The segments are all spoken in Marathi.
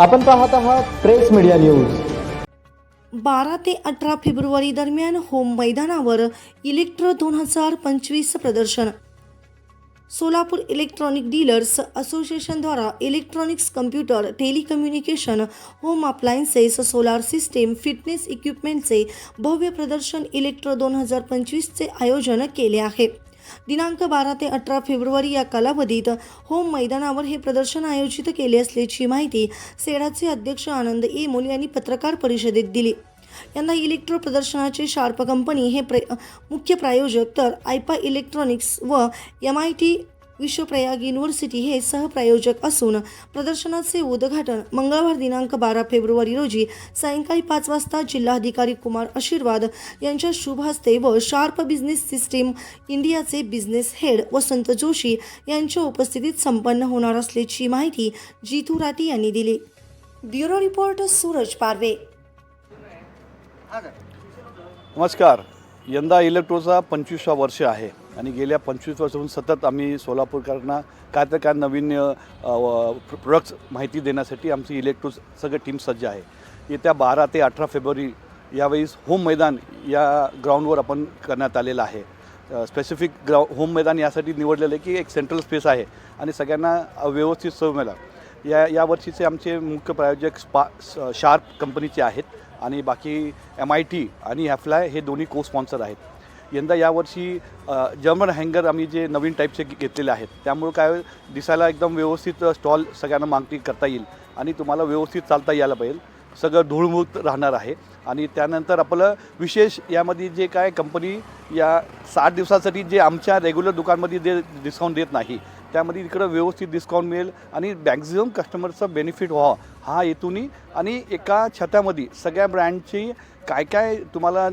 आपण पाहत आहात प्रेस मीडिया न्यूज. बारा ते अठरा फेब्रुवारी दरम्यान होम मैदानावर इलेक्ट्रो दोन हजार पंचवीस प्रदर्शन. Solapur electronic dealers असोसिएशनद्वारा electronics computer telecommunication home appliances solar system fitness इक्विपमेंटचे भव्य प्रदर्शन इलेक्ट्रो दोन हजार पंचवीसचे आयोजन केले आहे. दिनांक बारा ते अठरा फेब्रुवारी या कालावधीत होम मैदानावर हे प्रदर्शन आयोजित केले असल्याची माहिती सेडाचे अध्यक्ष आनंद येमोल यांनी पत्रकार परिषदेत दिली. यंदा इलेक्ट्रो प्रदर्शनाचे शार्प कंपनी हे प्र मुख्य प्रायोजक तर आयपा इलेक्ट्रॉनिक्स व M I T Vishwaprayag university हे सहप्रायोजक असून प्रदर्शनाचे उद्घाटन मंगळवार दिनांक बारा फेब्रुवारी रोजी सायंकाळी पाच वाजता जिल्हाधिकारी कुमार आशीर्वाद यांच्या शुभ हस्ते व शार्प बिझनेस सिस्टीम इंडियाचे बिझनेस हेड वसंत जोशी यांच्या उपस्थितीत संपन्न होणार असल्याची माहिती जितू राठी यांनी दिली. Bureau report Suraj Parwe. नमस्कार. यंदा इलेक्ट्रोचा पंचवीसवा वर्ष आहे. आणि गेल्या पंचवीस वर्षापासून सतत आम्ही सोलापूरकरांना काय तर काय नवीन प्रोडक्ट्स माहिती देण्यासाठी आमची इलेक्ट्रो सगळं टीम सज्ज आहे. येत्या बारा ते अठरा फेब्रुवारी यावेळेस होम मैदान या ग्राउंडवर आपण करण्यात आलेलं आहे. स्पेसिफिक ग्राउ होम मैदान यासाठी निवडलेलं आहे की एक सेंट्रल स्पेस आहे आणि सगळ्यांना व्यवस्थित सव मिळाला या यावर्षीचे आमचे मुख्य प्रायोजक स्पा शार्प कंपनीचे आहेत आणि बाकी एम आय टी आणि ॲफ्लाय हे दोन्ही को स्पॉन्सर आहेत. यंदा यावर्षी जर्मन हँगर आम्ही जे नवीन टाईपचे घेतलेले आहेत त्यामुळे काय दिसायला एकदम व्यवस्थित स्टॉल सगळ्यांना मागणी करता येईल आणि तुम्हाला व्यवस्थित चालता यायला पाहिजे. सगळं धूळमुक्त राहणार आहे आणि त्यानंतर आपलं विशेष यामध्ये जे काय कंपनी या साठ दिवसासाठी जे आमच्या रेग्युलर दुकानमध्ये जे डिस्काउंट देत नाही त्यामध्ये इकडं व्यवस्थित डिस्काउंट मिळेल आणि मॅक्झिमम कस्टमरचं बेनिफिट व्हावं. हा हेतूनी आणि एका छतामध्ये सगळ्या ब्रँडची काय काय तुम्हाला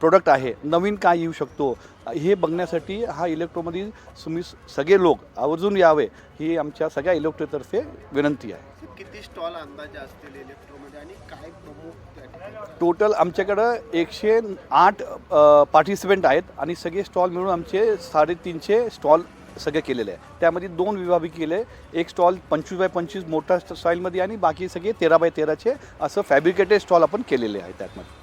प्रोडक्ट आहे नवीन काय येऊ शकतो हे बघण्यासाठी हा इलेक्ट्रोमध्ये तुम्ही सगळे लोक आवर्जून यावे ही आमच्या सगळ्या इलेक्ट्रोतर्फे विनंती आहे. किती स्टॉल अंदाजे असतील इलेक्ट्रोमध्ये आणि काय प्रमुख टोटल आमच्याकडं एकशे आठ पार्टिसिपेंट आहेत आणि सगळे स्टॉल मिळून आमचे साडेतीनशे स्टॉल सगळे केलेले आहे. त्यामध्ये दोन विभाग केले. एक स्टॉल पंचवीस बाय पंचवीस मोठा स्टाईलमध्ये आणि बाकी सगळे तेरा बाय तेराचे असं फॅब्रिकेटेड स्टॉल आपण केलेले आहे त्यामध्ये